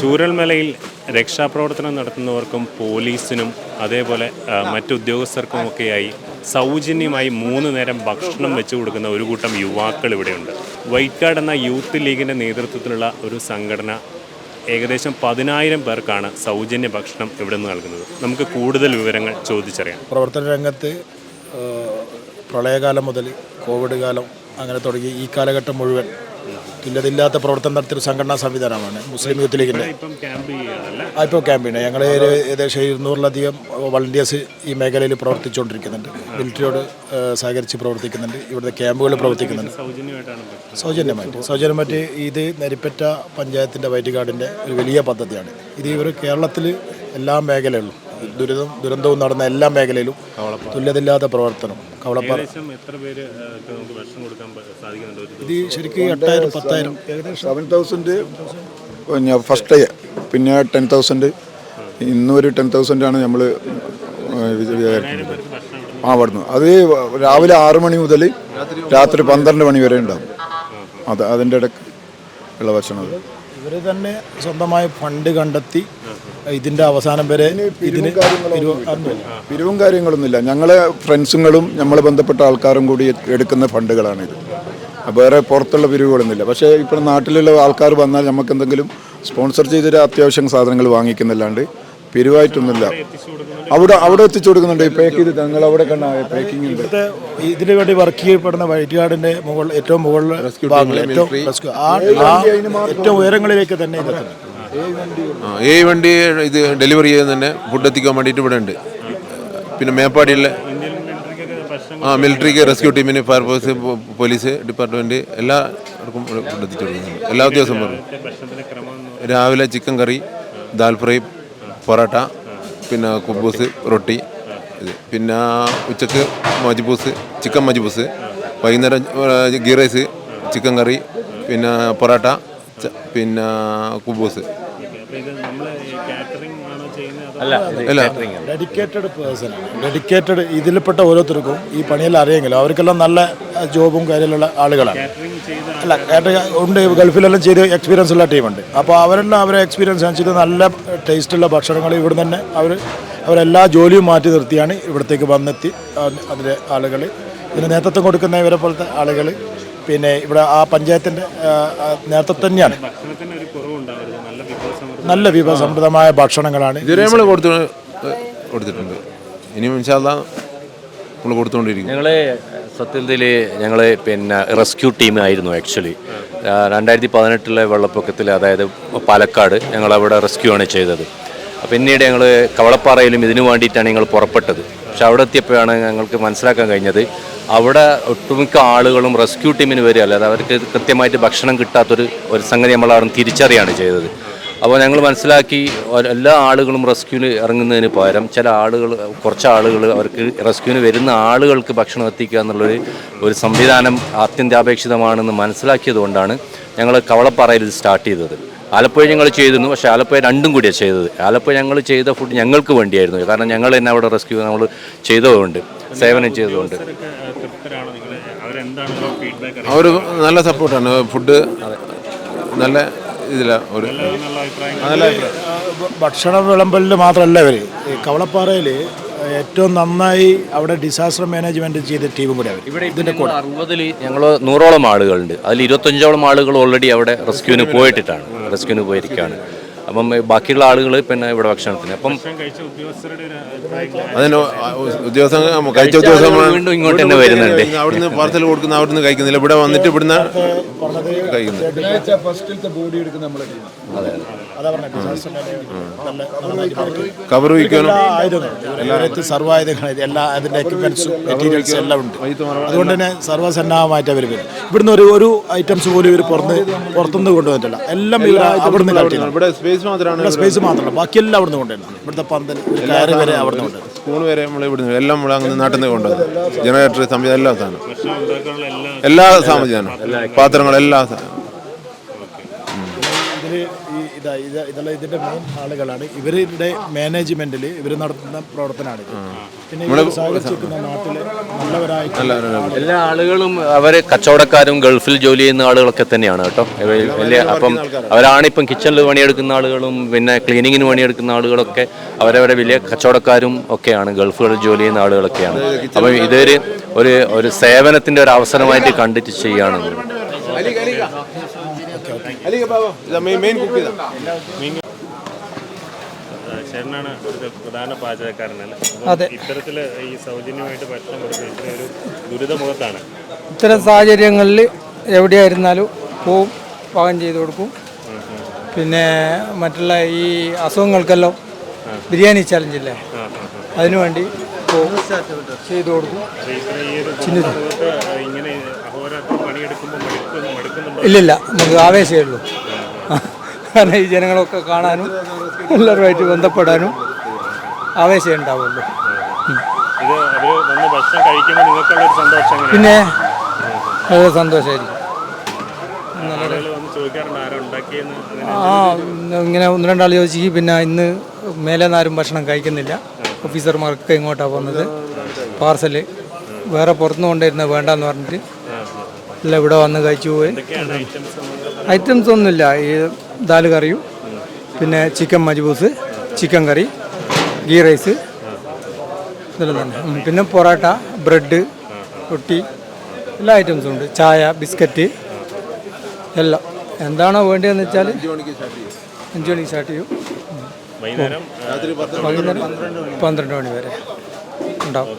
ചൂരൽമലയിൽ രക്ഷാപ്രവർത്തനം നടത്തുന്നവർക്കും പോലീസിനും അതേപോലെ മറ്റുദ്യോഗസ്ഥർക്കും ഒക്കെയായി സൗജന്യമായി മൂന്ന് നേരം ഭക്ഷണം വെച്ചു കൊടുക്കുന്ന ഒരു കൂട്ടം യുവാക്കൾ ഇവിടെയുണ്ട്. വൈറ്റ് കാർഡ് എന്ന യൂത്ത് ലീഗിന്റെ നേതൃത്വത്തിലുള്ള ഒരു സംഘടന ഏകദേശം പതിനായിരം പേർക്കാണ് സൗജന്യ ഭക്ഷണം ഇവിടെ നിന്ന് നൽകുന്നത്. നമുക്ക് കൂടുതൽ വിവരങ്ങൾ ചോദിച്ചറിയാം. പ്രവർത്തന രംഗത്ത് പ്രളയകാലം മുതൽ കോവിഡ് കാലം അങ്ങനെ തുടങ്ങി ഈ കാലഘട്ടം മുഴുവൻ തുല്യതയില്ലാത്ത പ്രവർത്തനം നടത്തിയൊരു സംഘടനാ സംവിധാനമാണ് മുസ്ലിം യൂത്ത് ലീഗിന്റെ. ആ, ഇപ്പോൾ ക്യാമ്പയിന് ഞങ്ങൾ ഏകദേശം ഇരുന്നൂറിലധികം വളണ്ടിയേഴ്സ് ഈ മേഖലയിൽ പ്രവർത്തിച്ചുകൊണ്ടിരിക്കുന്നുണ്ട്. മിലിറ്ററിയോട് സഹകരിച്ച് പ്രവർത്തിക്കുന്നുണ്ട്. ഇവിടുത്തെ ക്യാമ്പുകൾ പ്രവർത്തിക്കുന്നുണ്ട്. സൗജന്യമായിട്ട്. സൗജന്യമായിട്ട് ഇത് നരിപ്പറ്റ പഞ്ചായത്തിന്റെ വൈറ്റ് കാർഡിന്റെ ഒരു വലിയ പദ്ധതിയാണ്. ഇത് ഇവർ കേരളത്തിൽ എല്ലാ മേഖലകളിലും ദുരിതം ദുരന്തവും നടന്ന എല്ലാ മേഖലയിലും തുല്യതില്ലാത്ത പ്രവർത്തനം. കവളപ്പാറ. ഏകദേശം എത്ര പേര് നമുക്ക് ഭക്ഷണം കൊടുക്കാൻ പ- സാധിക്കുന്നുണ്ട് ഇത് ശരിക്കും എട്ടായിരം പത്തായിരം? സെവൻ തൗസൻഡ് പിന്നെ ഫസ്റ്റ് ഡേ പിന്നെ ടെൻ തൗസൻഡ് ഇന്നും ഒരു ടെൻ തൗസൻഡ് ആണ് നമ്മൾ ആ അവിടുന്ന്. അത് രാവിലെ ആറ് മണി മുതൽ രാത്രി പന്ത്രണ്ട് മണി വരെ ഉണ്ടാവും. അത് അതിന്റെ ഇടയ്ക്ക് ഉള്ള ഭക്ഷണം അത് തന്നെ സ്വന്തമായി ഫണ്ട് കണ്ടെത്തി ഇതിന്റെ അവസാനം വരെ ഇതിന് പിരിവ് കാര്യങ്ങളൊന്നുമില്ല. ഞങ്ങളെ ഫ്രണ്ട്സുകളും നമ്മളെ ബന്ധപ്പെട്ട ആൾക്കാരും കൂടി എടുക്കുന്ന ഫണ്ടുകളാണിത് വേറെ പുറത്തുള്ള പിരിവുകളൊന്നുമില്ല. പക്ഷേ ഇപ്പോൾ നാട്ടിലുള്ള ആൾക്കാർ വന്നാൽ നമുക്ക് എന്തെങ്കിലും സ്പോൺസർ ചെയ്തൊരു അത്യാവശ്യം സാധനങ്ങൾ വാങ്ങിക്കുന്നല്ലാണ്ട് പിരിവായിട്ടൊന്നുമില്ല. അവിടെ അവിടെ എത്തിച്ചു കൊടുക്കുന്നുണ്ട്. ഈ പാക്ക് ചെയ്ത് ഞങ്ങൾ അവിടെ കണ്ട പാക്കിംഗ് ഉണ്ട്. ഇതിനു വേണ്ടി വർക്ക് ചെയ്യപ്പെടുന്ന വൈറ്റ് ഗാർഡിന്റെ മുകൾ ഏറ്റവും മുകളിൽ ഏറ്റവും ഉയരങ്ങളിലേക്ക് തന്നെ ഏ വണ്ടി ഇത് ഡെലിവറി ചെയ്ത് തന്നെ ഫുഡ് എത്തിക്കാൻ വേണ്ടിയിട്ട് ഇവിടെ ഉണ്ട്. പിന്നെ മേപ്പാടിയിലെ ആ മിലിറ്ററിക്ക് റെസ്ക്യൂ ടീമിന് ഫയർഫോഴ്സ് പോലീസ് ഡിപ്പാർട്ട്മെന്റ് എല്ലാവർക്കും ഫുഡ് എത്തിച്ചു കൊടുക്കുന്നുണ്ട്. എല്ലാ ദിവസവും രാവിലെ chicken curry dal fry parotta പിന്നെ കുബൂസ് റൊട്ടി ഇത്. പിന്നെ ഉച്ചയ്ക്ക് മജ്ബൂസ് ചിക്കൻ മജ്ബൂസ് വൈകുന്നേരം ഗീ റൈസ് ചിക്കൻ കറി പിന്നെ പൊറോട്ട പിന്നെ കുബൂസ്. അല്ല ഡെഡിക്കേറ്റഡ് പേഴ്സൺ ഡെഡിക്കേറ്റഡ് ഇതിൽപ്പെട്ട ഓരോരുത്തർക്കും ഈ പണിയെല്ലാം അറിയെങ്കിലും അവർക്കെല്ലാം നല്ല ജോബും കാര്യമുള്ള ആളുകളാണ്. കാറ്ററിംഗ് ചെയ്ത അല്ല കേട്ട ഉണ്ട് ഗൾഫിലെല്ലാം ചെയ്ത് എക്സ്പീരിയൻസ് ഉള്ള ടീമുണ്ട് അപ്പോൾ അവരെല്ലാം അവരെ എക്സ്പീരിയൻസ് അനുസരിച്ച് നല്ല ടേസ്റ്റുള്ള ഭക്ഷണങ്ങൾ ഇവിടെ തന്നെ അവർ അവരെല്ലാ ജോലിയും മാറ്റി നിർത്തിയാണ് ഇവിടത്തേക്ക് വന്നെത്തി അതിലെ ആളുകൾ ഇതിന് നേതൃത്വം കൊടുക്കുന്ന ഇവരെ പോലത്തെ ആളുകൾ പിന്നെ ഇവിടെ ആ പഞ്ചായത്തിന്റെ നേതൃത്വം തന്നെയാണ്. ഭക്ഷണത്തിന് ഒരു കുറവുണ്ടാവരുത് നല്ല വിഭവസമൃദ്ധം നല്ല വിഭവസമൃദ്ധമായ ഭക്ഷണങ്ങളാണ് ഇതുവരെ നമ്മൾ കൊടുത്തു കൊടുത്തിട്ടുണ്ട്. ഇനിയും ഇൻഷാല്ല നമ്മൾ കൊടുത്തുകൊണ്ടിരിക്കും. ഞങ്ങൾ സത്യത്തിൽ ഞങ്ങൾ പിന്നെ റെസ്ക്യൂ ടീമായിരുന്നു ആക്ച്വലി. രണ്ടായിരത്തി പതിനെട്ടിലെ വെള്ളപ്പൊക്കത്തിൽ അതായത് പാലക്കാട് ഞങ്ങൾ അവിടെ റെസ്ക്യൂ ആണ് ചെയ്തത്. പിന്നീട് ഞങ്ങൾ കവളപ്പാറയിലും ഇതിനു വേണ്ടിയിട്ടാണ് ഞങ്ങൾ പുറപ്പെട്ടത്. പക്ഷെ അവിടെ എത്തിയപ്പോഴാണ് ഞങ്ങൾക്ക് മനസ്സിലാക്കാൻ കഴിഞ്ഞത് അവിടെ ഒട്ടുമിക്ക ആളുകളും റെസ്ക്യൂ ടീമിന് വരിക അല്ലാതെ അവർക്ക് കൃത്യമായിട്ട് ഭക്ഷണം കിട്ടാത്തൊരു ഒരു സംഗതി നമ്മൾ അവിടെ തിരിച്ചറിയാണ് ചെയ്തത്. അപ്പോൾ ഞങ്ങൾ മനസ്സിലാക്കി എല്ലാ ആളുകളും റെസ്ക്യൂവിന് ഇറങ്ങുന്നതിന് പകരം ചില ആളുകൾ കുറച്ച് ആളുകൾ അവർക്ക് റെസ്ക്യൂവിന് വരുന്ന ആളുകൾക്ക് ഭക്ഷണം എത്തിക്കുക എന്നുള്ളൊരു ഒരു സംവിധാനം അത്യന്താപേക്ഷിതമാണെന്ന് മനസ്സിലാക്കിയതുകൊണ്ടാണ് ഞങ്ങൾ കവളപ്പാറയിൽ ഇത് സ്റ്റാർട്ട് ചെയ്തത്. ആലപ്പുഴ ഞങ്ങൾ ചെയ്തിരുന്നു പക്ഷേ ആലപ്പുഴ രണ്ടും കൂടിയാണ് ചെയ്തത്. ആലപ്പുഴ ഞങ്ങൾ ചെയ്ത ഫുഡ് ഞങ്ങൾക്ക് വേണ്ടിയായിരുന്നു. കാരണം ഞങ്ങൾ തന്നെ അവിടെ റെസ്ക്യൂ നമ്മൾ ചെയ്തതുകൊണ്ട് സേവനം ചെയ്തതുകൊണ്ട്. അവർ നല്ല സപ്പോർട്ടാണ് ഫുഡ് നല്ല ഇതിലാണ് ഒരു നല്ല ഭക്ഷണ വിളമ്പലിൽ മാത്രമല്ല ഇവർ കവളപ്പാറയിൽ ഏറ്റവും നന്നായി അവിടെ ഡിസാസ്റ്റർ മാനേജ്മെന്റ് ചെയ്ത ടീമും കൂടെ ഇവിടെ ഇതിന്റെ കൂടെ. അറുപതിൽ ഞങ്ങൾ നൂറോളം ആളുകളുണ്ട്. അതിൽ ഇരുപത്തഞ്ചോളം ആളുകൾ ഓൾറെഡി അവിടെ റെസ്ക്യൂവിന് പോയിട്ടിട്ടാണ്. റെസ്ക്യൂവിന് പോയിരിക്കുകയാണ് അപ്പം ബാക്കിയുള്ള ആളുകൾ പിന്നെ ഇവിടെ ഭക്ഷണത്തിന്. അപ്പം അതിന് ഉദ്യോഗസ്ഥ കഴിച്ച ഉദ്യോഗസ്ഥ വീണ്ടും ഇങ്ങോട്ട് തന്നെ വരുന്നുണ്ട്. അവിടുന്ന് പാർസൽ കൊടുക്കുന്ന അവിടുന്ന് കഴിക്കുന്നില്ല. ഇവിടെ വന്നിട്ട് ഇവിടുന്ന് കഴിക്കുന്നു കവർ വയ്ക്കാനും എല്ലാ ആയുധങ്ങളും. എല്ലാ അതിന്റെ എക്യുപ്മെന്റ്സും മെറ്റീരിയൽസ് എല്ലാം ഉണ്ട്. അതുകൊണ്ട് തന്നെ സർവസന്നാഹമായിട്ട് അവർ വരും. ഇവിടുന്ന് ഒരു ഒരു ഐറ്റംസ് പോലും ഇവർ പുറത്ത് പുറത്തുനിന്ന് കൊണ്ടുവന്നിട്ടില്ല. എല്ലാം ഇവർ അവിടുന്ന് കളക്ട് ചെയ്യുന്നു ഇവിടെ സ്പേസ് മാത്രമാണ് ഇവിടെ സ്പേസ് മാത്രമല്ല. ബാക്കിയെല്ലാം അവിടുന്ന് കൊണ്ടുവരുന്നത് ഇവിടുത്തെ പന്തൽ ഒരു കയറ് വരെ അവിടുന്ന് കൊണ്ടുവരുന്നത് സ്പൂൺ വരെ നമ്മൾ ഇവിടുന്ന് എല്ലാം നമ്മൾ അങ്ങനെ നാട്ടിൽ നിന്ന് കൊണ്ടുവന്നത് ജനറേറ്റർ സംവിധാനം എല്ലാ സാധനം എല്ലാ സംവിധാനം പാത്രങ്ങൾ എല്ലാ സാധനം ഇതിൽ ഇതാ ഇത് ഇതുള്ള ഇതിന്റെ മെയിൻ ആളുകളാണ്. ഇവരുടെ മാനേജ്മെന്റിൽ ഇവർ നടത്തുന്ന പ്രവർത്തനമാണ് ഇത്. പിന്നെ ഇവർ സഹകരിച്ചിരിക്കുന്ന നാട്ടിലെ നല്ലവരായിട്ട് എല്ലാ ആളുകളും അവർ കച്ചവടക്കാരും ഗൾഫിൽ ജോലി ചെയ്യുന്ന ആളുകളൊക്കെ തന്നെയാണ് കേട്ടോ. വലിയ അപ്പം അവരാണിപ്പം കിച്ചണിൽ പണിയെടുക്കുന്ന ആളുകളും പിന്നെ ക്ലീനിങ്ങിന് പണിയെടുക്കുന്ന ആളുകളൊക്കെ അവരവരെ വലിയ കച്ചവടക്കാരും ഒക്കെയാണ്. ഗൾഫുകളിൽ ജോലി ചെയ്യുന്ന ആളുകളൊക്കെയാണ്. അപ്പം ഇതൊരു ഒരു ഒരു സേവനത്തിന്റെ ഒരു അവസരമായിട്ട് കണ്ടിട്ട് ചെയ്യുകയാണ് മെയിൻ കുക്ക് ചെയ്താ. ശരണാണ് ഒരു പ്രധാന പാചകക്കാരനല്ലേ ഇത്തരത്തിൽ ഈ സൗജന്യമായിട്ട് ഭക്ഷണം കൊടുക്കുന്ന ഒരു ദുരിതമുഖത്താണ്. ഇത്തരം സാഹചര്യങ്ങളിൽ എവിടെയായിരുന്നാലും പോവും പാകം ചെയ്ത് കൊടുക്കും. പിന്നെ മറ്റുള്ള ഈ അസുഖങ്ങൾക്കെല്ലാം ബിരിയാണി ചലഞ്ചില്ലേ? അതിനു പോവും ചെയ്തു കൊടുക്കും. മടുക്കുന്നുണ്ടോ? ഇല്ലില്ല നമുക്ക് ആവേശമേ ഉള്ളൂ കാരണം ഈ ജനങ്ങളൊക്കെ കാണാനും എല്ലാവരുമായിട്ട് ബന്ധപ്പെടാനും ആവേശം ഉണ്ടാവുള്ളൂ പിന്നെ വളരെ സന്തോഷമായിരിക്കും ആ ഇങ്ങനെ ഒന്ന് രണ്ടാൾ ചോദിച്ചു പിന്നെ ഇന്ന് മേലെ നിന്നാരും ഭക്ഷണം കഴിക്കുന്നില്ല. ഓഫീസർമാർക്ക് ഇങ്ങോട്ടാണ് പോകുന്നത് പാർസൽ വേറെ പുറത്തുനിന്ന് കൊണ്ടുവരുന്നത് വേണ്ടെന്ന് പറഞ്ഞിട്ട്. അല്ല ഇവിടെ വന്ന് കഴിച്ചു പോയി. ഐറ്റംസ് ഒന്നുമില്ല. ഈ ദാൽ കറിയും പിന്നെ ചിക്കൻ മജ്ബൂസ് ചിക്കൻ കറി ഗീ റൈസ് ഇതെല്ലാം തന്നെ. പിന്നെ പൊറോട്ട ബ്രെഡ് റൊട്ടി എല്ലാ ഐറ്റംസും ഉണ്ട്. ചായ ബിസ്ക്കറ്റ് എല്ലാം. എന്താണോ വേണ്ടതെന്ന് വെച്ചാൽ അഞ്ച് മണിക്ക് സ്റ്റാർട്ട് ചെയ്യും. വൈകുന്നേരം പന്ത്രണ്ട് മണി വരെ ഉണ്ടാവും.